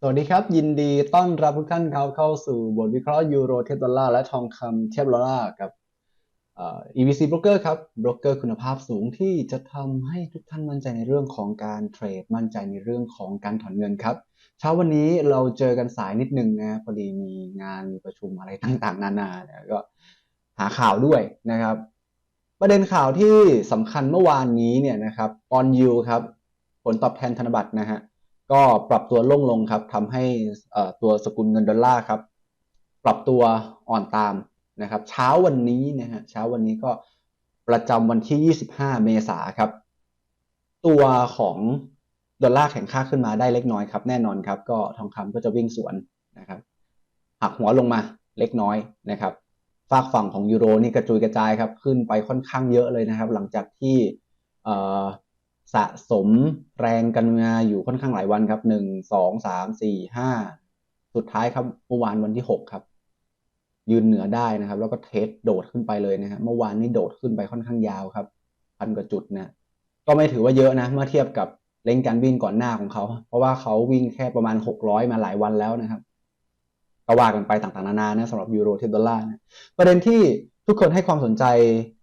สวัสดีครับ ยินดีต้อนรับทุกท่านครับเข้าสู่บทวิเคราะห์ยูโรเทียบดอลลาร์และทองคำเทียบดอลลาร์กับเอ่อ EVC Broker ครับโบรกเกอร์คุณภาพสูงที่จะทำให้ทุกท่านมั่นใจในเรื่องของการเทรด มั่นใจในเรื่องของการถอนเงินครับ เช้าวันนี้เราเจอกันสายนิดนึงนะพอดีมีงานมีประชุมอะไรต่างๆ นานาเนี่ยก็หาข่าวด้วยนะครับ ประเด็นข่าวที่สำคัญเมื่อวานนี้เนี่ยนะครับออนยูครับผลตอบแทนธนบัตรนะฮะก็ปรับตัวลงลงครับทำให้ตัวสกุลเงินดอลลาร์ครับปรับตัวอ่อนตามนะครับเช้าวันนี้นะฮะเช้าวันนี้ก็ประจำวันที่ 25 เมษาครับ ตัวของดอลลาร์แข็งค่าขึ้นมาได้เล็กน้อยครับ แน่นอนครับ ก็ทองคำก็จะวิ่งสวนนะครับ หักหัวลงมาเล็กน้อยนะครับ ฝากฝั่งของยูโรนี่กระจุยกระจายครับ ขึ้นไปค่อนข้างเยอะเลยนะครับ หลังจากที่สะสมแรงกันมาอยู่ค่อนข้างหลายวันครับหนึ่งสองสามสี่ห้าสุดท้ายครับเมื่อวานวันที่หกครับ ยืนเหนือได้นะครับ แล้วก็เทสโดดขึ้นไปเลยนะฮะเมื่อวานนี้โดดขึ้นไปค่อนข้างยาวครับพันกว่าจุดนะก็ไม่ถือว่าเยอะนะ เมื่อเทียบกับเล่นการวิ่งก่อนหน้าของเขา เพราะว่าเขาวิ่งแค่ประมาณหกร้อยมาหลายวันแล้วนะครับ ก็ว่ากันไปต่างๆ นานานะสำหรับยูโรเทียบดอลลาร์นะประเด็นที่ทุกคนให้ความสนใจ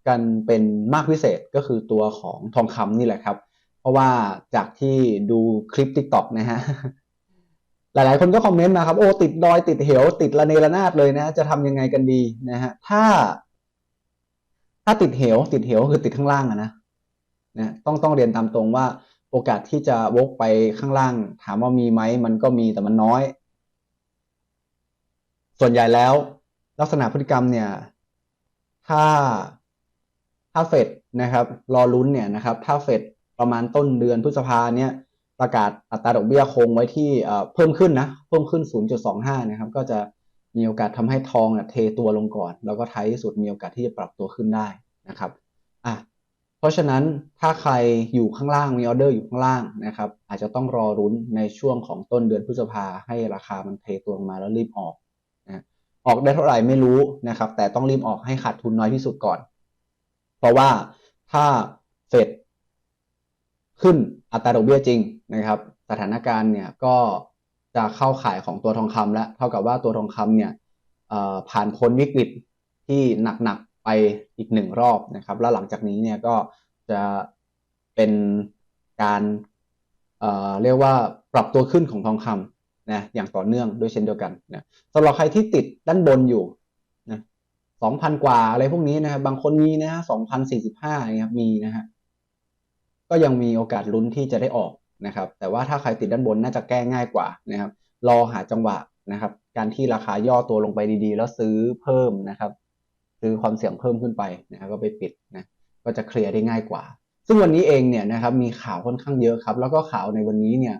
กันเป็นมากพิเศษก็คือตัวของทองคำนี่แหละครับ เพราะว่าจากที่ดูคลิป t ิ k t o k นะฮะหลายๆ คนก็คอมเมนต์มาครับ โอ้ ติดดอยติดเหว ติดระเนระนาดเลยนะ จะทำยังไงกันดีนะฮะถ้า ถ้าติดเหว ติดเหวคือติดข้างล่างอะนะนะต้องต้องเรียนตามตรงว่าโอกาสที่จะวกไปข้างล่าง ถามว่ามีไหมมันก็มีแต่มันน้อย ส่วนใหญ่แล้ว ลักษณะพฤติกรรมเนี่ย ถ้าถ้าเฟดนะครับ รอลุ้นเนี่ยนะครับ ถ้าเฟดประมาณต้นเดือนพฤษภาเนี่ยประกาศอัตราดอกเบี้ยคงไว้ที่เพิ่มขึ้นนะ เพิ่มขึ้น 0.25 นะครับ ก็จะมีโอกาสทำให้ทองเนี่ยเทตัวลงก่อน แล้วก็ท้ายที่สุดมีโอกาสที่จะปรับตัวขึ้นได้นะครับอะเพราะฉะนั้นถ้าใครอยู่ข้างล่างมีออเดอร์อยู่ข้างล่างนะครับ อาจจะต้องรอรุ้นในช่วงของต้นเดือนพฤษภาให้ราคามันเทตัวลงมาแล้วรีบออก ออกได้เท่าไหร่ไม่รู้นะครับ แต่ต้องรีบออกให้ขาดทุนน้อยที่สุดก่อน เพราะว่าถ้าเฟดขึ้นอัตราดอกเบี้ยจริงนะครับ สถานการณ์เนี่ยก็จะเข้าข่ายของตัวทองคำแล้ว เท่ากับว่าตัวทองคำเนี่ยผ่านพ้นวิกฤตที่หนักๆไปอีกหนึ่งรอบนะครับ แล้วหลังจากนี้เนี่ยก็จะเป็นการเเรียกว่าปรับตัวขึ้นของทองคำ นะอย่างต่อเนื่องด้วยเช่นเดียวกันนะสำหรับใครที่ติดด้านบนอยู่นะสองพันกว่าอะไรพวกนี้นะครับบางคนมีนะสองพันสี่สิบห้าครับมีนะฮะก็ยังมีโอกาสลุ้นที่จะได้ออกนะครับ แต่ว่าถ้าใครติดด้านบนน่าจะแก้ง่ายกว่านะครับ รอหาจังหวะนะครับ การที่ราคาย่อตัวลงไปดีๆ แล้วซื้อเพิ่มนะครับ ซื้อความเสี่ยงเพิ่มขึ้นไปนะครับก็ไปปิดนะก็จะเคลียร์ได้ง่ายกว่า ซึ่งวันนี้เองเนี่ยนะครับมีข่าวค่อนข้างเยอะครับ แล้วก็ข่าวในวันนี้เนี่ย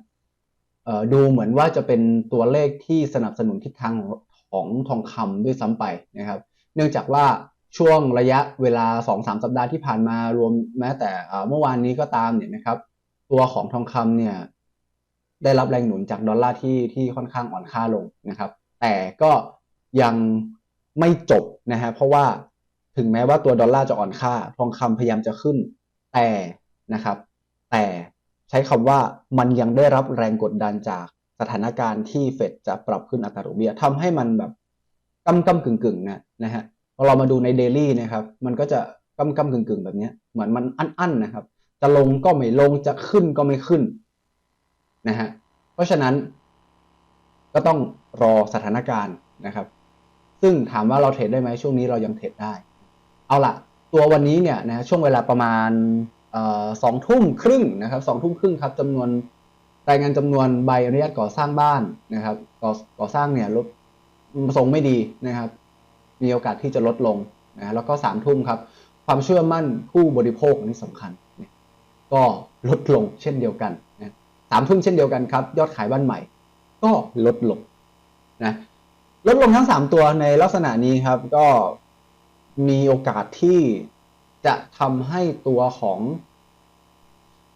ดูเหมือนว่าจะเป็นตัวเลขที่สนับสนุนทิศทางของทองคำด้วยซ้ำไปนะครับ เนื่องจากว่าช่วงระยะเวลา 2-3 สัปดาห์ที่ผ่านมารวมแม้แต่เอ่อเมื่อวานนี้ก็ตามเนี่ยนะครับ ตัวของทองคำเนี่ยได้รับแรงหนุนจากดอลลาร์ที่ที่ค่อนข้างอ่อนค่าลงนะครับ แต่ก็ยังไม่จบนะฮะเพราะว่าถึงแม้ว่าตัวดอลลาร์จะอ่อนค่า ทองคำพยายามจะขึ้นแต่นะครับ แต่ ใช้คำว่ามันยังได้รับแรงกดดันจากสถานการณ์ที่เฟดจะปรับขึ้นอัตราดอกเบี้ยทำให้มันแบบกำกำกึ่งกึ่งนะนะฮะพอเรามาดูในเดลี่นะครับ มันก็จะกำกำกึ่งกึ่งแบบนี้เหมือนมันอั้นๆนะครับ จะลงก็ไม่ลงจะขึ้นก็ไม่ขึ้นนะฮะเพราะฉะนั้นก็ต้องรอสถานการณ์นะครับ ซึ่งถามว่าเราเทรดได้ไหมช่วงนี้เรายังเทรดได้ เอาละตัววันนี้เนี่ยนะช่วงเวลาประมาณ สองทุ่มครึ่งนะครับสองทุ่มครึ่งครับจำนวนรายงานจำนวนใบอนุญาตก่อสร้างบ้านนะครับ ก่อก่อสร้างเนี่ยลดทรงไม่ดีนะครับ มีโอกาสที่จะลดลงนะแล้วก็สามทุ่มครับ ความเชื่อมั่นผู้บริโภคนนี้สำคัญ ก็ลดลงเช่นเดียวกันนะสามทุ่มเช่นเดียวกันครับ ยอดขายบ้านใหม่ ก็ลดลงนะลดลงทั้งสามตัวในลักษณะนี้ครับ ก็มีโอกาสที่ จะทำให้ตัวของ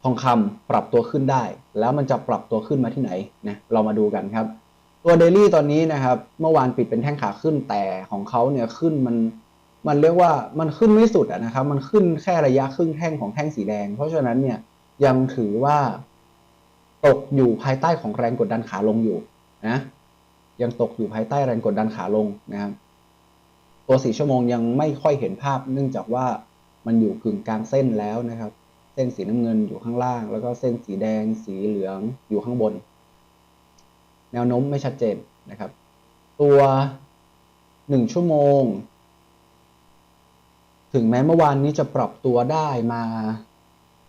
ทองคำปรับตัวขึ้นได้ แล้วมันจะปรับตัวขึ้นมาที่ไหนนะเรามาดูกันครับ ตัวเดลี่ตอนนี้นะครับ เมื่อวานปิดเป็นแท่งขาขึ้นแต่ของเขาเนี่ยขึ้นมันมันเรียกว่ามันขึ้นไม่สุดะนะครับ มันขึ้นแค่ระยะครึ่งแท่งของแท่งสีแดง เพราะฉะนั้นเนี่ยยังถือว่าตกอยู่ภายใต้ของแรงกดดันขาลงอยู่นะยังตกอยู่ภายใต้แรงกดดันขาลงนะครับตัวสีชั่วโมงยังไม่ค่อยเห็นภาพเนื่องจากว่า มันอยู่กึ่งกลางเส้นแล้วนะครับ เส้นสีน้ำเงินอยู่ข้างล่าง แล้วก็เส้นสีแดง สีเหลืองอยู่ข้างบน แนวโน้มไม่ชัดเจนนะครับ ตัวหนึ่งชั่วโมง ถึงแม้เมื่อวานนี้จะปรับตัวได้มา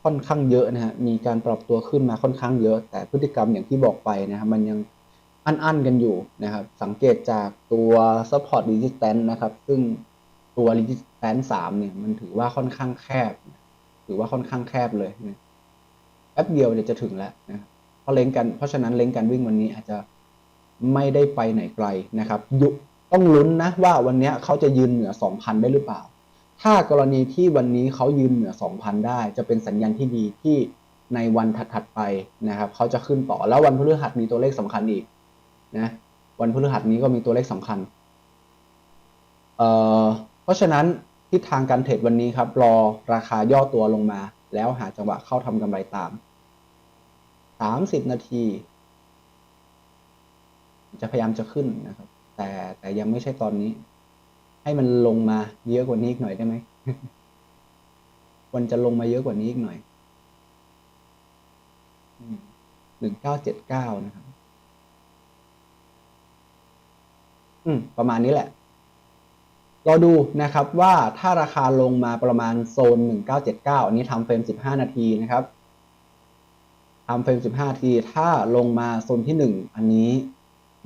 ค่อนข้างเยอะนะฮะมีการปรับตัวขึ้นมาค่อนข้างเยอะ แต่พฤติกรรมอย่างที่บอกไปนะครับมันยังอั้นๆกันอยู่นะครับ สังเกตจากตัว support resistance นะครับ ซึ่ง ตัว resistance 3เนี่ยมันถือว่าค่อนข้างแคบ ถือว่าค่อนข้างแคบเลยนะแป๊บเดียวเดี๋ยวจะถึงแล้วนะครับเพราะเล้งกันเพราะฉะนั้นเล้งการวิ่งวันนี้อาจจะไม่ได้ไปไหนไกลนะครับยุต้องลุ้นนะว่าวันนี้เขาจะยืนเหนือ 2,000 ได้หรือเปล่า ถ้ากรณีที่วันนี้เขายืนเหนือ 2,000 ได้ จะเป็นสัญญาณที่ดีที่ในวันถัดๆไปนะครับเขาจะขึ้นต่อแล้ววันพฤหัสมีตัวเลขสำคัญอีกนะวันพฤหัสนี้ก็มีตัวเลขสำคัญเอ่อ เพราะฉะนั้นทิศทางการเทรดวันนี้ครับรอราคาย่อตัวลงมา แล้วหาจังหวะเข้าทำกำไรตาม 30 นาที จะพยายามจะขึ้นนะครับ แต่แต่ยังไม่ใช่ตอนนี้ ให้มันลงมาเยอะกว่านี้อีกหน่อยได้ไหมควรจะลงมาเยอะกว่านี้อีกหน่อยหนึ่งเก้าเจ็ดเก้านะครับ อืม ประมาณนี้แหละ เราดูนะครับว่าถ้าราคาลงมาประมาณโซน 1979 อันนี้ทำเฟรม 15 นาทีนะครับทำเฟรม 15 นาที ถ้าลงมาโซนที่ 1 อันนี้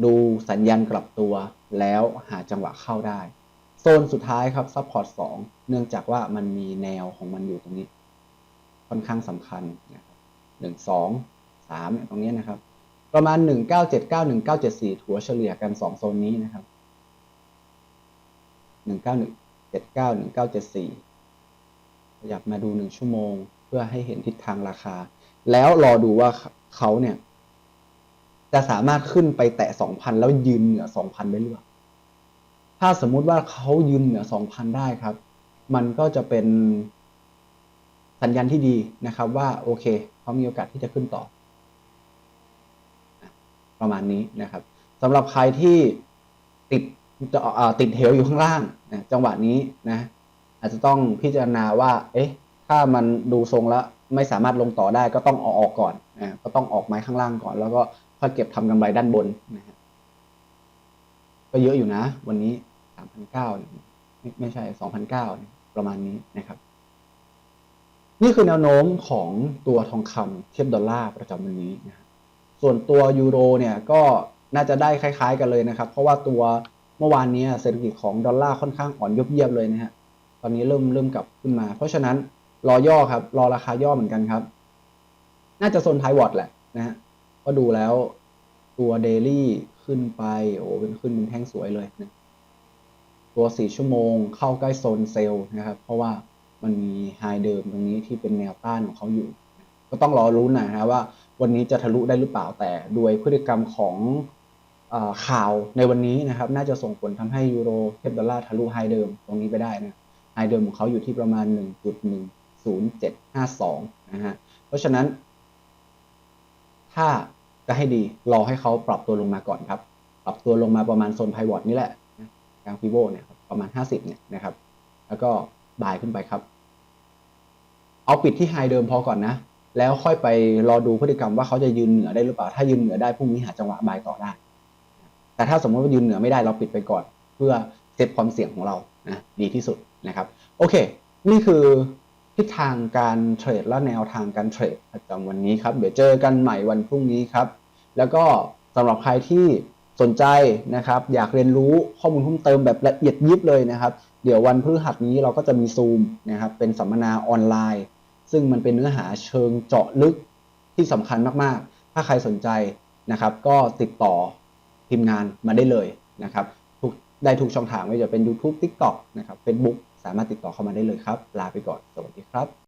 ดูสัญญาณกลับตัวแล้วหาจังหวะเข้าได้ โซนสุดท้ายครับซัพพอร์ต2เนื่องจากว่ามันมีแนวของมันอยู่ตรงนี้ ค่อนข้างสำคัญนะครับ1 2 3ตรงนี้นะครับ ประมาณ 1979 1974 ถัวเฉลี่ยกัน 2 โซนนี้นะครับ หนึ่งเก้าหนึ่งเจ็ดเก้าหนึ่งเก้าเจ็ดสี่ขยับมาดูหนึ่งชั่วโมง เพื่อให้เห็นทิศทางราคา แล้วรอดูว่าเขาเนี่ย จะสามารถขึ้นไปแตะสองพันแล้วยืนเหนือสองพันได้หรือเปล่าถ้าสมมุติว่าเขายืนเหนือสองพันได้ครับ มันก็จะเป็นสัญญาณที่ดีนะครับว่าโอเคเขามีโอกาสที่จะขึ้นต่อ ประมาณนี้นะครับสำหรับใครที่ติด จะติดเหวอยู่ข้างล่างนะจังหวะนี้นะ อาจจะต้องพิจารณาว่า เอ๊ะ ถ้ามันดูทรงแล้วไม่สามารถลงต่อได้ก็ต้องเอาออกก่อนนะก็ต้องออกไม้ข้างล่างก่อน แล้วก็ค่อยเก็บทำกำไรด้านบนนะฮะก็เยอะอยู่นะ วันนี้สามพันเก้าไม่ไม่ใช่สองพันเก้าประมาณนี้นะครับ นี่คือแนวโน้มของตัวทองคำเทียบดอลลาร์ประจำวันนี้นะส่วนตัวยูโรเนี่ยก็น่าจะได้คล้าย ๆ กันเลยนะครับ เพราะว่าตัว เมื่อวานนี้เศรษฐกิจของดอลลาร์ค่อนข้างอ่อนยบเยียบเลยนะฮะตอนนี้เริ่มเริ่มกลับขึ้นมา เพราะฉะนั้นรอย่อครับ รอราคาย่อเหมือนกันครับ น่าจะโซนไพวอตแหละนะฮะก็ดูแล้วตัวเดลี่ขึ้นไปโอ้เป็นขึ้นเป็นแท่งสวยเลยนะตัวสี่ชั่วโมงเข้าใกล้โซนเซลล์นะครับ เพราะว่ามันมีไฮเดิมตรงนี้ที่เป็นแนวต้านของเขาอยู่ ก็ต้องรอรุ้นนะฮะว่าวันนี้จะทะลุได้หรือเปล่าแต่ด้วยพฤติกรรมของ ข่าวในวันนี้นะครับ น่าจะส่งผลทำให้ยูโรเทียบดอลลาร์ทะลุไฮเดิมตรงนี้ไปได้นะไฮเดิมของเขาอยู่ที่ประมาณ 1.10752 นะฮะ เพราะฉะนั้น ถ้าจะให้ดีรอให้เขาปรับตัวลงมาก่อนครับ ปรับตัวลงมาประมาณโซนไพวอตนี่แหละกลางฟิโบเนี่ยประมาณ 50 เนี่ยนะครับ แล้วก็บายขึ้นไปครับ เอาปิดที่ไฮเดิมพอก่อนนะ แล้วค่อยไปรอดูพฤติกรรมว่าเขาจะยืนเหนือได้หรือเปล่า ถ้ายืนเหนือได้พรุ่งนี้หาจังหวะบายต่อได้ แต่ถ้าสมมติว่ายืนเหนือไม่ได้เราปิดไปก่อน เพื่อเซฟความเสี่ยงของเรานะดีที่สุดนะครับโอเค นี่คือทิศทางการเทรดและแนวทางการเทรดประจำวันนี้ครับ เดี๋ยวเจอกันใหม่วันพรุ่งนี้ครับ แล้วก็สำหรับใครที่สนใจนะครับอยากเรียนรู้ข้อมูลเพิ่มเติมแบบละเอียดยิบเลยนะครับ เดี๋ยววันพฤหัสนี้เราก็จะมีซูมนะครับเป็นสัมมนาออนไลน์ ซึ่งมันเป็นเนื้อหาเชิงเจาะลึกที่สำคัญมากๆ ถ้าใครสนใจนะครับ ก็ติดต่อ ทีมงานมาได้เลยนะครับทุกได้ทุกช่องทางไม่ว่าจะเป็น YouTube TikTok นะครับ Facebook สามารถติดต่อเข้ามาได้เลยครับ ลาไปก่อน สวัสดีครับ